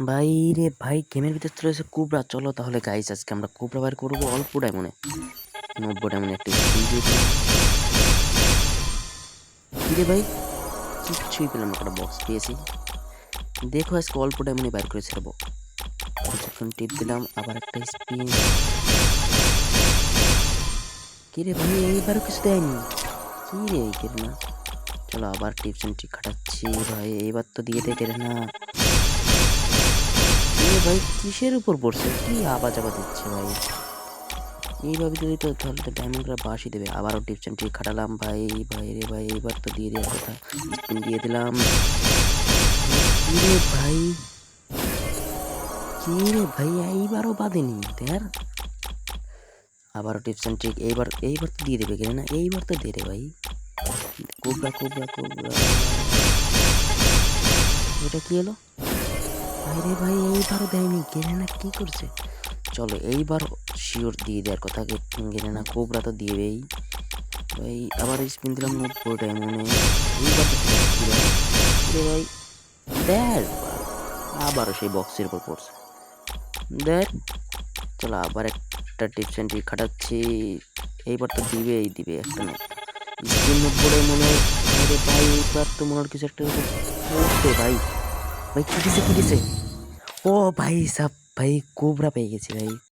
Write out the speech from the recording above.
ভাই রে ভাই, গেমের ভিতর চলে এসে কুবরা। চলো তাহলে গাইস আজকে আমরা কুবরা বার করব অল্প ডায়মন্ডে নব্বই ডায়মন্ডে একটা দিয়ে কিরে ভাই কিচ্ছুই পেলাম একটা বক্স পেয়েছি দেখো, আজকে অল্প ডায়মন্ডে বার করে ছেড়বো কিছুক্ষণ টিপ দিলাম, আবার একটা স্পিন কিরে ভাই, এইবারও কিছু দেয়নি? কি রে কেরে না চলো, আবার টিপস ট্রিক খাটাচ্ছি, ভাই, এইবার তো দিয়ে দে কেরে না এ ভাই কিসের উপর পড়ছে? কি আওয়াজ আওয়াজ দিচ্ছে ভাই? এইভাবে যদি তো তাহলে তো ডায়মন্ডরা বাসি দেবে। আবারও এন্ড ট্রিক খাটালাম ভাই ভাই রে ভাই এইবার তো দিয়ে দেওয়ার কথা দিয়ে দিলাম। ভাই? কি রে ভাই? এইবারও বাঁধেনি, দেখ। আবারও টিপস এন্ড ট্রিক এইবার এইবার তো দিয়ে দেবে কেন না এইবার তো দিয়ে দে ভাই। Cobra cobra cobra. এটা কি হলো? আরে ভাই, এইবারও দেয়নি, গেলে না কি করছে? চলো, এইবার শিওর দিয়ে দেওয়ার কথা গেলে না, কোবরা তো দিবেই। ভাই, আবার স্পিন দিলাম নব্বই ডায়মন্ডে এইবার ভাই, দেখ, আবারও সেই বক্সের উপর পড়ছে। দেখ, চলো, আবার একটা টিপস অ্যান্ড ট্রিক খাটাচ্ছি। এইবার তো দিবেই, দিবে, একটা না। স্পিন নব্বই মনে হয় ভাই, এইবার তো মনে হয় কিছু একটা ভাই। ভাই কি দিছে ও ভাই সাব ভাই কোবরা পেয়ে গেছে ভাই।